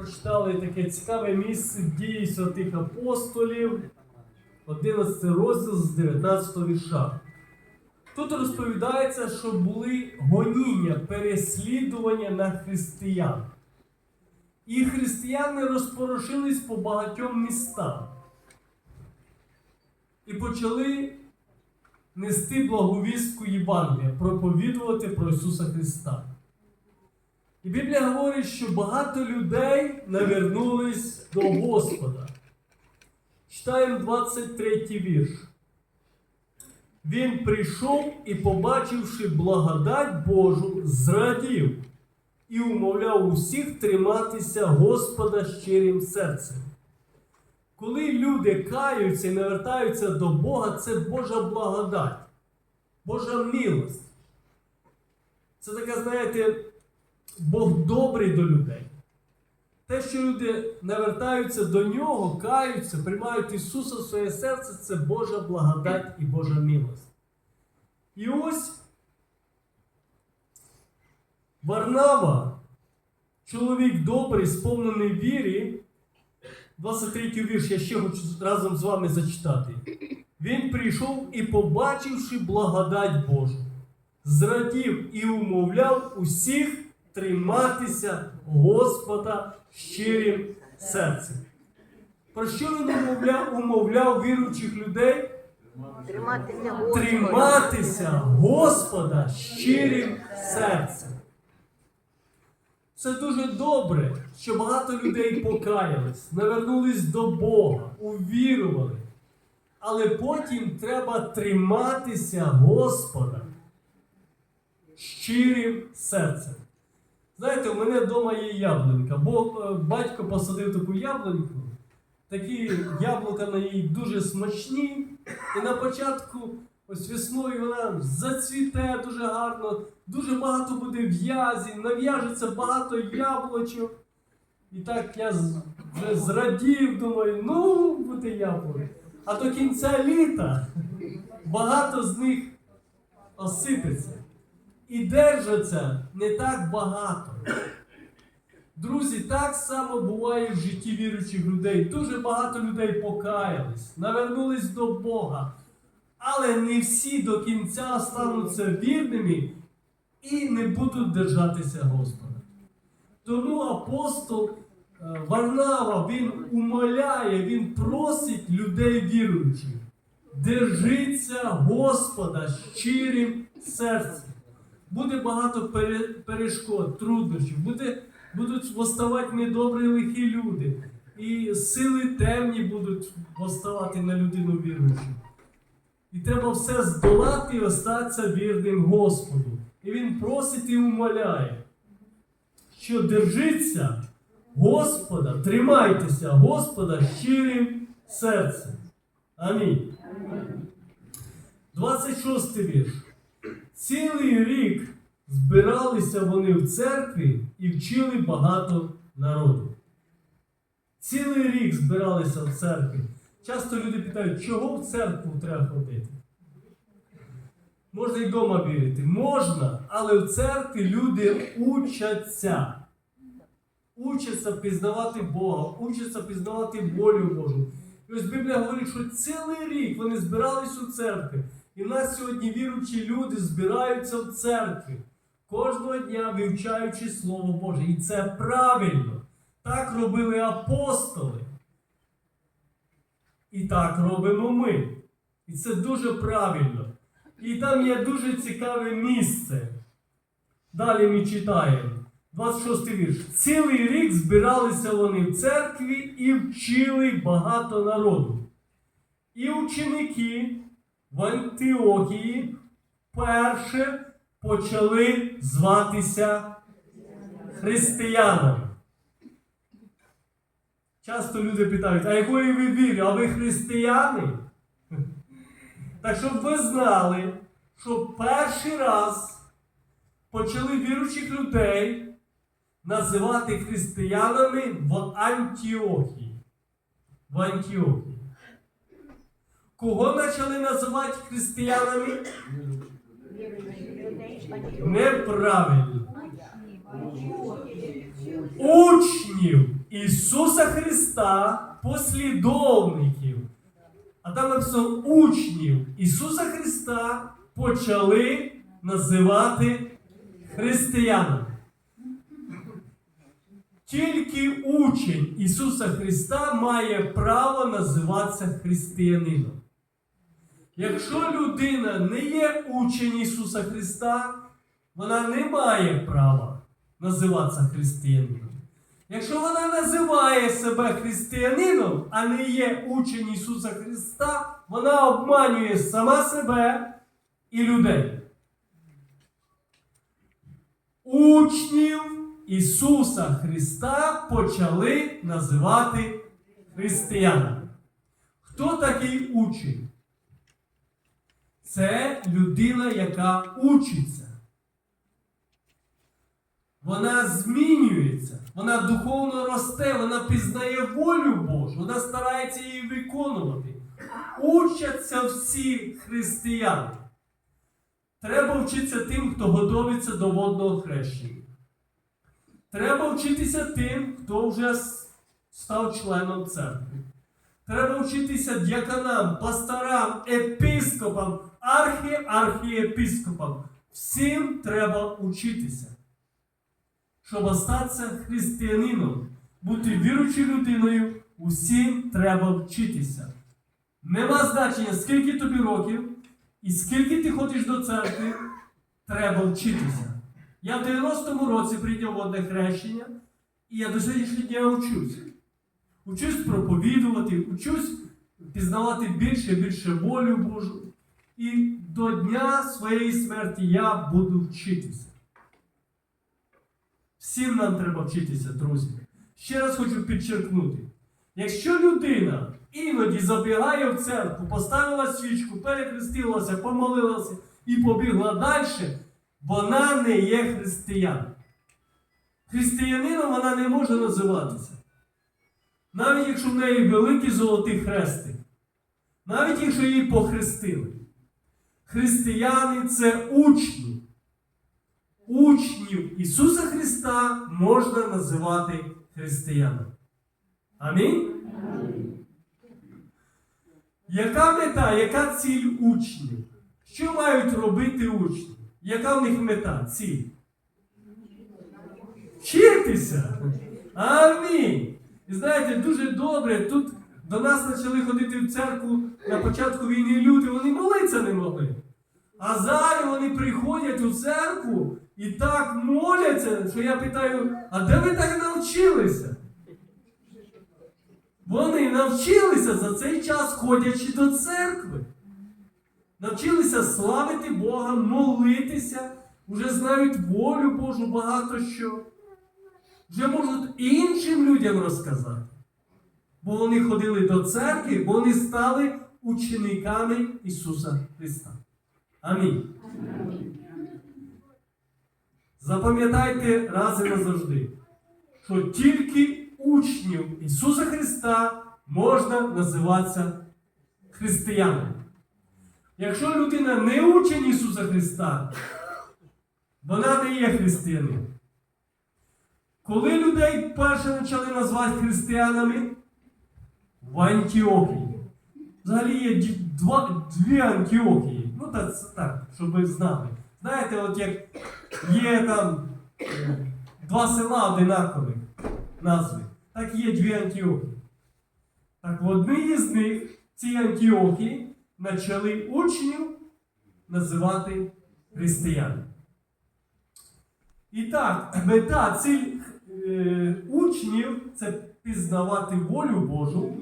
прочитали таке цікаве місце дії святих апостолів, 11 розділ з 19 вірша. Тут розповідається, що були гоніння, переслідування на християн. І християни розпорошились по багатьом містам і почали нести благовістку Євангелія, проповідувати про Ісуса Христа. І Біблія говорить, що багато людей навернулись до Господа. Читаємо 23 вірш. Він прийшов і, побачивши благодать Божу, зрадів і умовляв усіх триматися Господа щирим серцем. Коли люди каються і навертаються до Бога, це Божа благодать, Божа милость. Це така, знаєте, Бог добрий до людей. Те, що люди навертаються до Нього, каються, приймають Ісуса в своє серце, це Божа благодать і Божа милость. І ось Варнава, чоловік добрий, сповнений вірі, 23 вірш я ще хочу разом з вами зачитати. Він прийшов і, побачивши благодать Божу, зрадів і умовляв усіх триматися Господа щирим серцем. Про що він умовляв, умовляв віруючих людей? Триматися Господа. Триматися Господа щирим серцем. Це дуже добре, що багато людей покаялись, навернулись до Бога, увірували. Але потім треба триматися Господа щирим серцем. Знаєте, у мене вдома є яблунька, бо е, батько посадив таку яблуньку. Такі яблука на ній дуже смачні. І на початку, ось весною вона зацвіте дуже гарно, дуже багато буде в'язів, нав'яжеться багато яблучок. І так я вже зрадів, думаю, ну, буде яблук. А до кінця літа багато з них осипеться. І держаться не так багато. Друзі, так само буває в житті віруючих людей. Дуже багато людей покаялись, навернулись до Бога. Але не всі до кінця стануться вірними і не будуть держатися Господа. Тому апостол е, Варнава, він умоляє, він просить людей віруючих. Держіться Господа щирим серцем. Буде багато перешкод, труднощів, буде, будуть восставати недобрі лихі люди. І сили темні будуть восставати на людину віруючу. І треба все здолати і остатися вірним Господу. І він просить і умоляє, що держіться Господа, тримайтеся Господа щирим серцем. Амінь. 26 вірш. Цілий рік збиралися вони в церкві і вчили багато народу. Цілий рік збиралися в церкві. Часто люди питають, чого в церкву треба ходити? Можна й вдома вірити. Можна, але в церкві люди учаться. Учаться пізнавати Бога, учаться пізнавати волю Божу. І ось Біблія говорить, що цілий рік вони збирались у церкві. І в нас сьогодні віруючі люди збираються в церкві, кожного дня вивчаючи Слово Боже. І це правильно. Так робили апостоли. І так робимо ми. І це дуже правильно. І там є дуже цікаве місце. Далі ми читаємо. 26 вірш. Цілий рік збиралися вони в церкві і вчили багато народу. І ученики в Антиохії перше почали зватися християнами. Часто люди питають, а якої ви вірі? А ви християни? Так щоб ви знали, що перший раз почали віруючих людей називати християнами в Антіохії. В Антіохії. Кого почали називати християнами? Неправильно. Учнів Ісуса Христа, послідовників, а там написано учнів Ісуса Христа почали називати християнами. Тільки учень Ісуса Христа має право називатися християнином. Якщо людина не є учень Ісуса Христа, вона не має права називатися християнином. Якщо вона називає себе християнином, а не є учень Ісуса Христа, вона обманює сама себе і людей. Учнів Ісуса Христа почали називати християнами. Хто такий учень? Це людина, яка учиться. Вона змінюється, вона духовно росте, вона пізнає волю Божу, вона старається її виконувати. Учаться всі християни. Треба вчитися тим, хто готовиться до водного хрещення. Треба вчитися тим, хто вже став членом церкви. Треба вчитися дяканам, пасторам, епископам, архі-архієпископам. Всім треба учитися. Щоб остатися християнином, бути віруючою людиною, усім треба вчитися. Нема значення, скільки тобі років і скільки ти ходиш до церкви, треба вчитися. Я в 90-му році прийняв водне хрещення, і я до сьогоднішнього дня вчусь. Учусь проповідувати, учусь пізнавати більше і більше волю Божу. І до дня своєї смерті я буду вчитися. Всім нам треба вчитися, друзі. Ще раз хочу підчеркнути: якщо людина іноді забігає в церкву, поставила свічку, перехрестилася, помолилася і побігла далі, вона не є християн. Християнином вона не може називатися. Навіть якщо в неї великий золотий хрестик, навіть якщо її похрестили. Християни це учні. Учнів Ісуса Христа можна називати християнами. Амінь? Яка мета, яка ціль учнів? Що мають робити учні? Яка в них мета, ціль? Вчитися. Амінь. І знаєте, дуже добре, тут до нас почали ходити в церкву на початку війни люди, вони молитися не могли. А зараз вони приходять у церкву і так моляться, що я питаю, а де ви так навчилися? Вони навчилися за цей час, ходячи до церкви. Навчилися славити Бога, молитися, вже знають волю Божу багато що. Вже можуть іншим людям розказати. Бо вони ходили до церкви, бо вони стали учениками Ісуса Христа. Амінь. Запам'ятайте раз і назавжди, що тільки учнів Ісуса Христа можна називатися християнами. Якщо людина не учень Ісуса Христа, вона не є християнин. Коли людей перше почали назвати християнами в Антіохії. Взагалі є два, дві Антіохії. Ну це так, щоб ви знали. Знаєте, от як є там е, два села одинакових назви, так є дві Антіохії. Так в одній із них ці Антіохії почали учнів називати християни. І так, мета ціль е, учнів це пізнавати волю Божу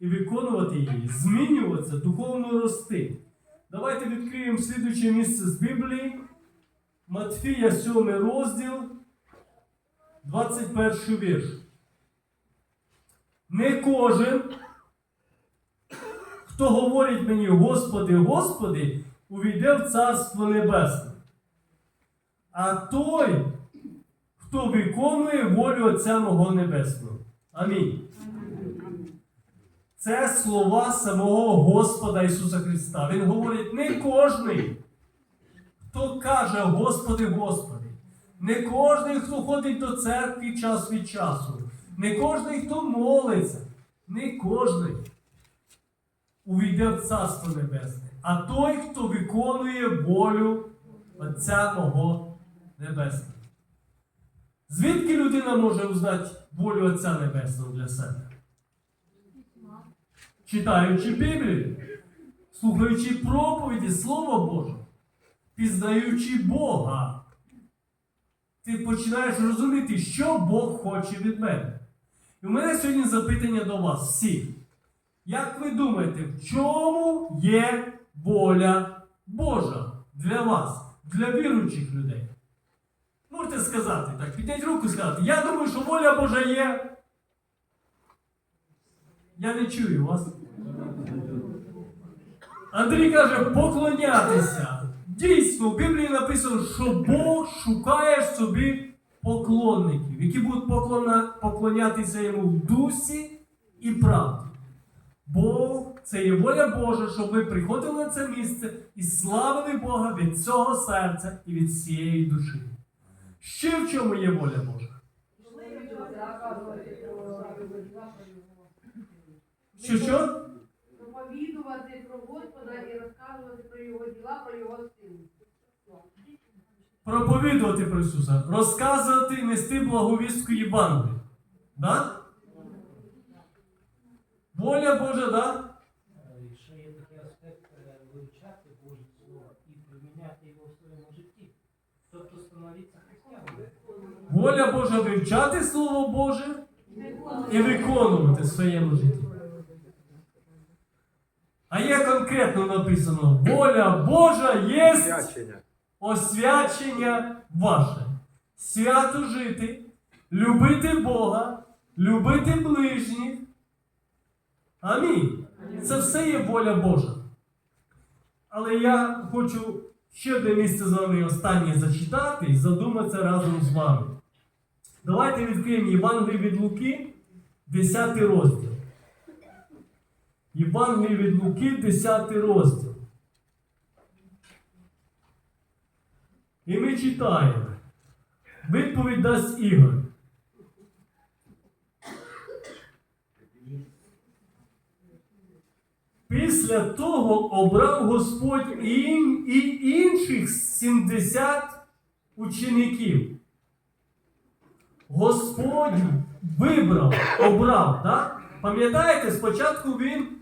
і виконувати її, змінюватися, духовно рости. Давайте відкриємо слідуюче місце з Біблії. Матфія, 7 розділ, 21 вірш. Не кожен, хто говорить мені, Господи, Господи, увійде в Царство Небесне. А той, хто виконує волю Отця мого Небесного. Амінь. Це слова самого Господа Ісуса Христа. Він говорить, не кожний, хто каже Господи, Господи, не кожний, хто ходить до церкви час від часу, Не кожний, хто молиться, не кожний увійде в Царство Небесне, а той, хто виконує волю Отця мого Небесного. Звідки людина може узнати волю Отця Небесного для себе? Читаючи Біблію, слухаючи проповіді Слова Боже, пізнаючи Бога, ти починаєш розуміти, що Бог хоче від мене. І у мене сьогодні запитання до вас всіх. Як ви думаєте, в чому є воля Божа для вас, для віруючих людей? Можете сказати так, піднять руку і сказати, я думаю, що воля Божа є. Я не чую вас. Андрій каже, поклонятися. Дійсно, в Біблії написано, що Бог шукає собі поклонників, які будуть поклона- поклонятися йому в дусі і правді. Бог це є воля Божа, щоб ви приходили на це місце і славили Бога від цього серця і від всієї душі. Ще в чому є воля Божа? Що що? Проповідувати про Господа і розказувати про його діла, про його силу. Проповідувати про Ісуса, розказувати, нести благовістку Євангелію. Да? Воля Божа, да? Е, Ще є такий аспект е, вивчати Боже Слово і приміняти його в своєму житті. Тобто становитися християнами. Воля Божа вивчати Слово Боже і виконувати в своєму житті. А є конкретно написано: воля Божа є Свячення. освячення ваше. Свято жити, любити Бога, любити ближніх. Амінь. Це все є воля Божа. Але я хочу ще одне місце з вами останнє зачитати і задуматися разом з вами. Давайте відкриємо Євангеліє від Луки, 10 розділ. Євангеліє від Луки, 10 розділ. І ми читаємо. Відповідь дасть Ігор. Після того обрав Господь і, і інших 70 учеників. Господь вибрав, обрав, так? Пам'ятаєте, спочатку він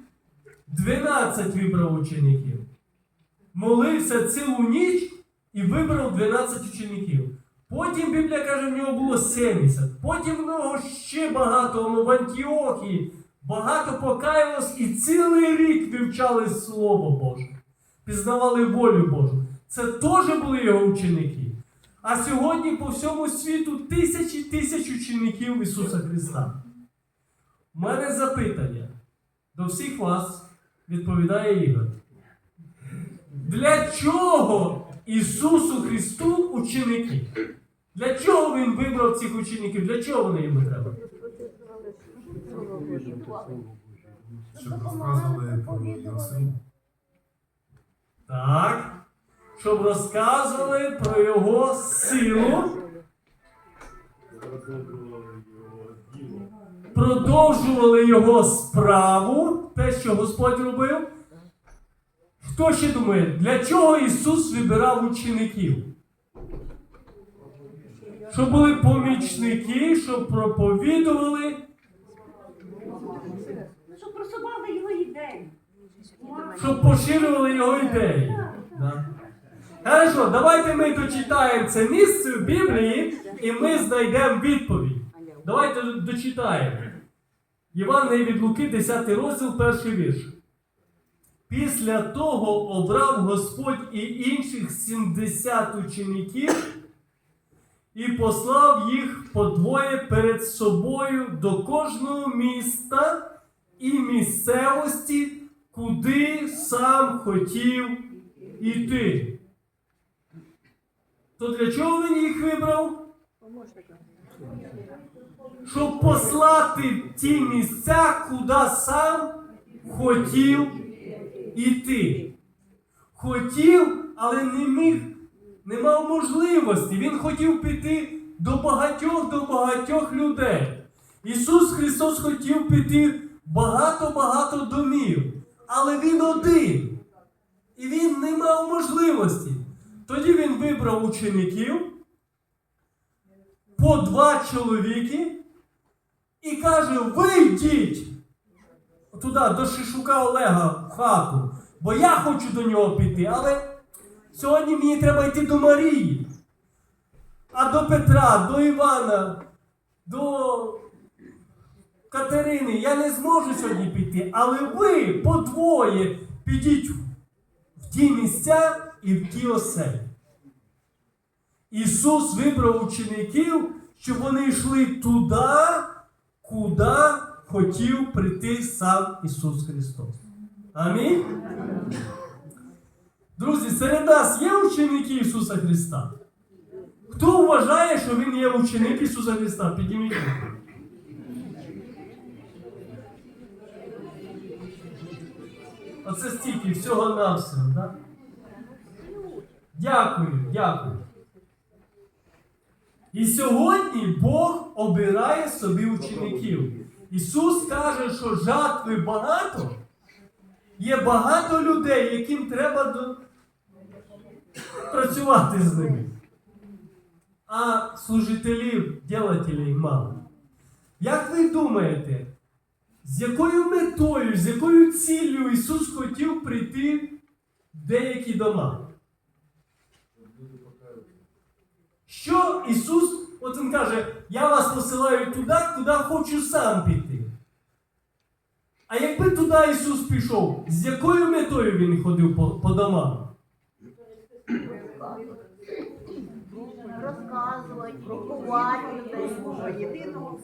12 вибрав учеників. Молився цілу ніч і вибрав 12 учеників. Потім Біблія каже, в нього було 70. Потім в нього ще багато ну, в Антіохії. Багато покаялось і цілий рік вивчали Слово Боже. Пізнавали волю Божу. Це теж були його ученики. А сьогодні по всьому світу тисячі тисяч учеників Ісуса Христа. У мене запитання до всіх вас відповідає Ігор. Для чого Ісусу Христу ученики? Для чого Він вибрав цих учеників? Для чого вони йому треба? Щоб розказували про його силу. Так. Щоб розказували про його силу, продовжували його справу, те, що Господь робив. Хто ще думає, для чого Ісус вибирав учеників? Щоб були помічники, щоб проповідували, Щоб просували його ідеї. щоб поширювали його ідеї. Да. Хорошо, давайте ми дочитаємо це місце в Біблії і ми знайдемо відповідь. Давайте дочитаємо. Євангеліє від Луки, 10 розділ, перший вірш. Після того обрав Господь і інших 70 учеників і послав їх по двоє перед собою до кожного міста і місцевості, куди сам хотів іти. То для чого він їх вибрав? Щоб послати в ті місця, куди сам хотів іти. Хотів, але не міг, не мав можливості. Він хотів піти до багатьох, до багатьох людей. Ісус Христос хотів піти багато-багато домів, але Він один. І Він не мав можливості. Тоді Він вибрав учеників по два чоловіки і каже: ви йдіть туди, до Шишука Олега в хату, бо я хочу до нього піти, але сьогодні мені треба йти до Марії. А до Петра, до Івана, до Катерини я не зможу сьогодні піти, але ви подвоє підіть в ті місця і в ті оселі. Ісус вибрав учеників, щоб вони йшли туди, куди хотів прийти сам Ісус Христос. Амінь. Друзі, серед нас є ученики Ісуса Христа? Хто вважає, що Він є ученик Ісуса Христа? Підніміть руку. Оце стільки всього навсього, так? Дякую, дякую. І сьогодні Бог обирає собі учеників. Ісус каже, що жатви багато, є багато людей, яким треба до... працювати з ними. А служителів, ділателів мало. Як ви думаєте, з якою метою, з якою ціллю Ісус хотів прийти в деякі дома? Що Ісус, от Він каже, я вас посилаю туди, куди хочу сам піти. А якби туди Ісус пішов, з якою метою Він ходив по, по домам? Розказувати, людей. Єдиного.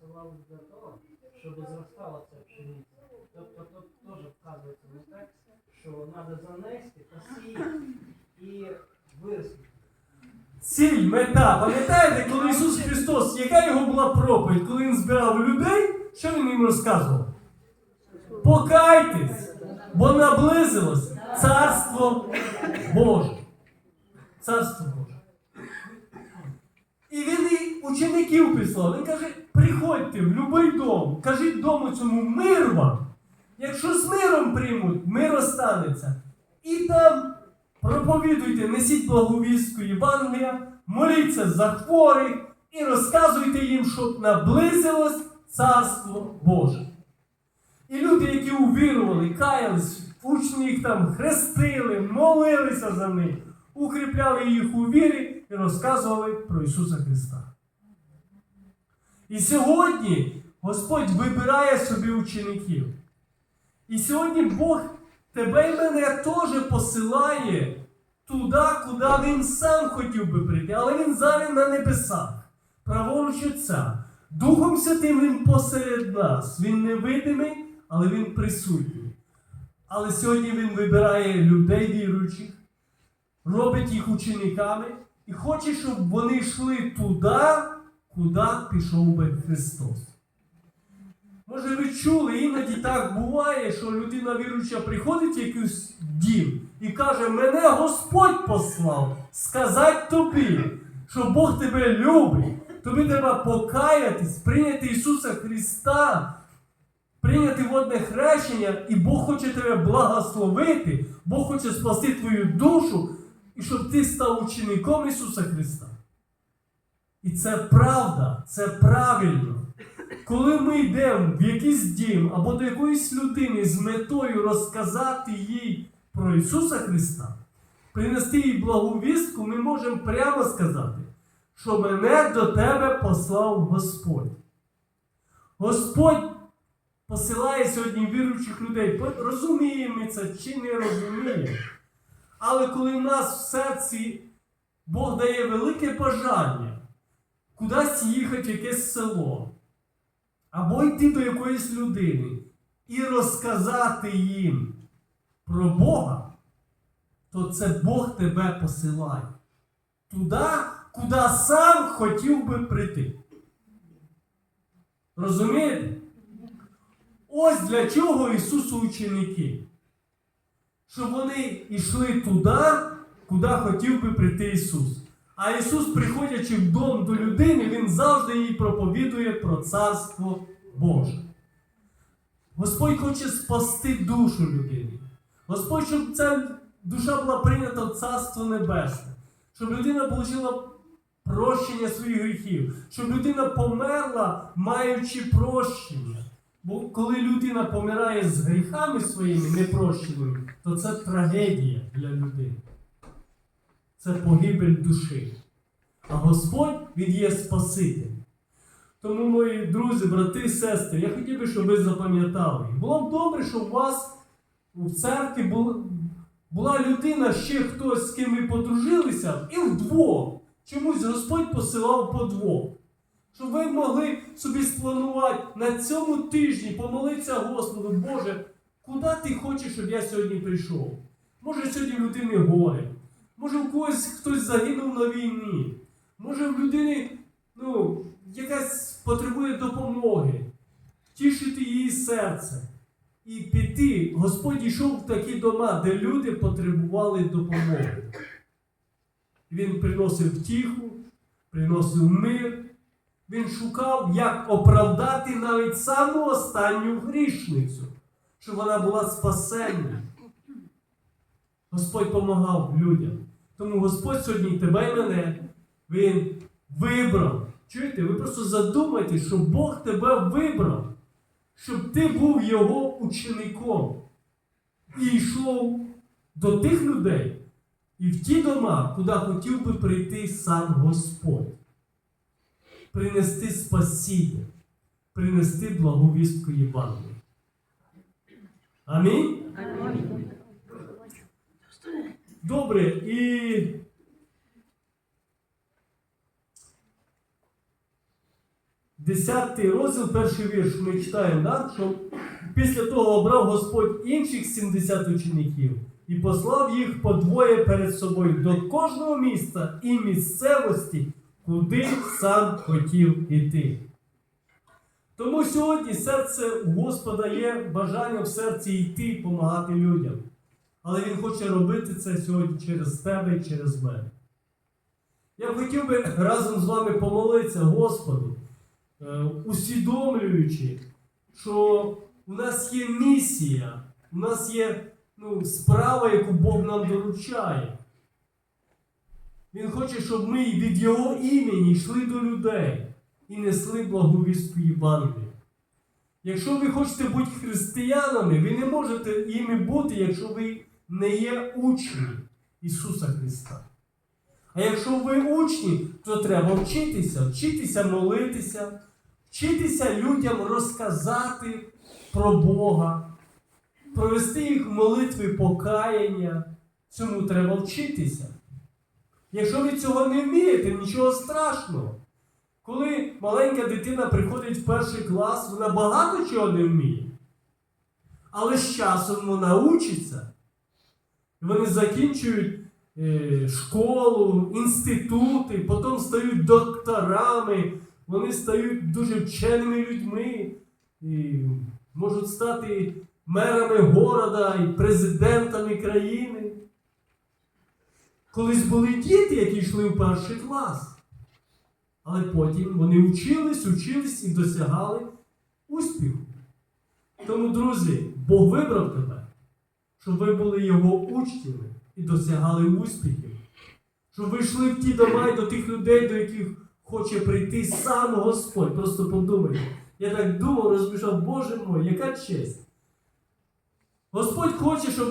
Живого для того, щоб ця пшениця. Тобто тут теж вказується на те, що треба занести, посіяти і виростити. Ціль, мета. Пам'ятаєте, коли Ісус Христос, яка його була проповідь, коли Він збирав людей, що Він їм розказував? Покайтесь, бо наблизилось Царство Боже. Царство Боже. І він і учеників прислав. Він каже, приходьте в будь-який дом, кажіть дому цьому мир вам. Якщо з миром приймуть, мир останеться. І там проповідуйте, несіть благовістку Євангелія, моліться за хворих і розказуйте їм, щоб наблизилось Царство Боже. І люди, які увірували, каялись, учні їх там хрестили, молилися за них, укріпляли їх у вірі і розказували про Ісуса Христа. І сьогодні Господь вибирає собі учеників. І сьогодні Бог тебе і мене теж посилає туди, куди Він сам хотів би прийти, але Він зараз на небесах, праворуч Отця. Духом Святим Він посеред нас. Він невидимий, але Він присутній. Але сьогодні Він вибирає людей віруючих, робить їх учениками і хоче, щоб вони йшли туди, куди пішов би Христос. Може, ви чули, іноді так буває, що людина віруюча приходить в якийсь дім і каже, мене Господь послав сказати тобі, що Бог тебе любить, тобі треба покаятись, прийняти Ісуса Христа, прийняти водне хрещення, і Бог хоче тебе благословити, Бог хоче спасти твою душу, і щоб ти став учеником Ісуса Христа. І це правда, це правильно. Коли ми йдемо в якийсь дім або до якоїсь людини з метою розказати їй про Ісуса Христа, принести їй благовістку, ми можемо прямо сказати, що мене до тебе послав Господь. Господь посилає сьогодні віруючих людей. Розуміємо це чи не розуміємо. Але коли в нас в серці Бог дає велике бажання кудись їхати в якесь село, або йти до якоїсь людини і розказати їм про Бога, то це Бог тебе посилає туди, куди сам хотів би прийти. Розумієте? Ось для чого Ісусу ученики. Щоб вони йшли туди, куди хотів би прийти Ісус. А Ісус, приходячи в дом до людини, Він завжди їй проповідує про Царство Боже. Господь хоче спасти душу людини. Господь, щоб ця душа була прийнята в Царство Небесне, щоб людина отримала прощення своїх гріхів, щоб людина померла, маючи прощення. Бо коли людина помирає з гріхами своїми непрощеними, то це трагедія для людини. Це погибель душі. А Господь Він є Спаситель. Тому, мої друзі, брати сестри, я хотів би, щоб ви запам'ятали. Було б добре, щоб у вас в церкві була, людина, ще хтось, з ким ви подружилися, і вдвох. Чомусь Господь посилав по двох. Щоб ви могли собі спланувати на цьому тижні, помолитися Господу, Боже, куди ти хочеш, щоб я сьогодні прийшов? Може, сьогодні людини горе, може, у когось хтось загинув на війні, може в людини ну, якась потребує допомоги, тішити її серце. І піти, Господь йшов в такі дома, де люди потребували допомоги. Він приносив втіху, приносив мир. Він шукав, як оправдати навіть саму останню грішницю, щоб вона була спасенна. Господь допомагав людям. Тому Господь сьогодні тебе і мене, Він вибрав. Чуєте? Ви просто задумайтесь, що Бог тебе вибрав, щоб ти був Його учеником і йшов до тих людей і в ті дома, куди хотів би прийти сам Господь принести спасіння, принести благовістку Євангелія. Амінь? Добре, і десятий розділ, перший вірш ми читаємо, да? що після того обрав Господь інших 70 учеників і послав їх по двоє перед собою до кожного міста і місцевості, куди сам хотів іти. Тому сьогодні серце у Господа є бажання в серці йти, допомагати людям. Але Він хоче робити це сьогодні через тебе і через мене. Я б хотів би разом з вами помолитися Господу, е, усвідомлюючи, що у нас є місія, у нас є ну, справа, яку Бог нам доручає. Він хоче, щоб ми від Його імені йшли до людей і несли благовістку Євангелія. Якщо ви хочете бути християнами, ви не можете іми бути, якщо ви не є учні Ісуса Христа. А якщо ви учні, то треба вчитися, вчитися молитися, вчитися людям розказати про Бога, провести їх в молитви покаяння. Цьому треба вчитися. Якщо ви цього не вмієте, нічого страшного. Коли маленька дитина приходить в перший клас, вона багато чого не вміє. Але з часом вона учиться. І Вони закінчують е, школу, інститути, потім стають докторами, вони стають дуже вченими людьми, і можуть стати мерами города і президентами країни. Колись були діти, які йшли в перший клас. Але потім вони вчились, учились і досягали успіху. Тому, друзі, Бог вибрав тебе, щоб ви були його учнями і досягали успіхів. Щоб ви йшли в ті дома і до тих людей, до яких хоче прийти сам Господь. Просто подумайте. Я так думав, розмішав, Боже мой, яка честь. Господь хоче, щоб.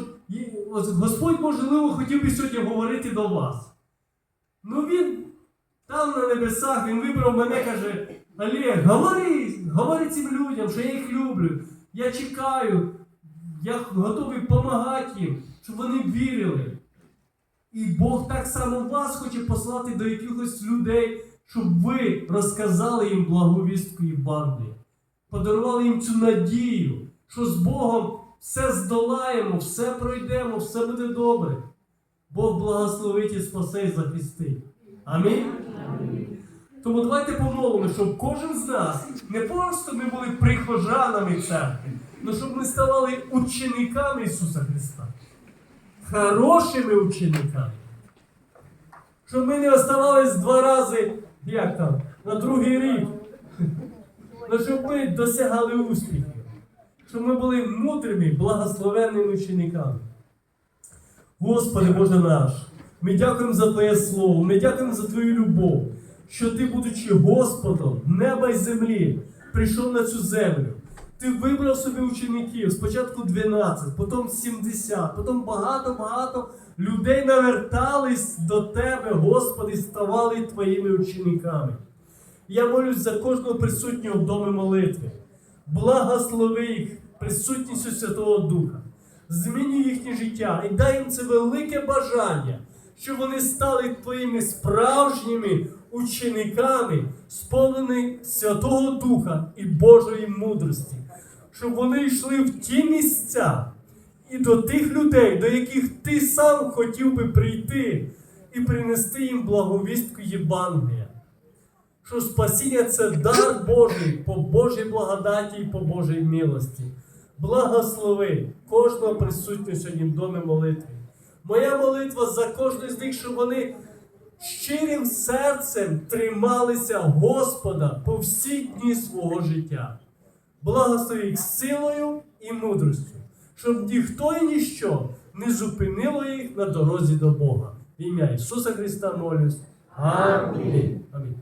Господь, можливо, хотів би сьогодні говорити до вас. Ну він там на небесах, він вибрав мене, каже, Олег, говори, говори цим людям, що я їх люблю. Я чекаю, я готовий допомагати їм, щоб вони вірили. І Бог так само вас хоче послати до якихось людей, щоб ви розказали їм благовістку Євангелія. Подарували їм цю надію, що з Богом все здолаємо, все пройдемо, все буде добре. Бог благословить і спасе і захистить. Амінь. Тому давайте помолимо, щоб кожен з нас не просто ми були прихожанами церкви, але щоб ми ставали учениками Ісуса Христа. Хорошими учениками. Щоб ми не оставались два рази, як там, на другий рік. Ну, щоб ми досягали успіхів. Щоб ми були мудрими, благословенними учениками. Господи Боже наш, ми дякуємо за Твоє Слово, ми дякуємо за Твою любов, що Ти, будучи Господом неба й землі, прийшов на цю землю. Ти вибрав собі учеників, спочатку 12, потім 70, потім багато-багато людей навертались до Тебе, Господи, ставали Твоїми учениками. Я молюсь за кожного присутнього в домі молитви. Благослови їх присутністю Святого Духа. Змінюй їхнє життя і дай їм це велике бажання, щоб вони стали твоїми справжніми учениками, сповнені Святого Духа і Божої мудрості, щоб вони йшли в ті місця і до тих людей, до яких ти сам хотів би прийти і принести їм благовістку Євангелія що спасіння це дар Божий по Божій благодаті і по Божій милості. Благослови кожного присутнього сьогодні в домі молитви. Моя молитва за кожного з них, щоб вони щирим серцем трималися Господа по всі дні свого життя. Благослови їх силою і мудростю, щоб ніхто і ніщо не зупинило їх на дорозі до Бога. В ім'я Ісуса Христа молюсь. Амінь. Амінь.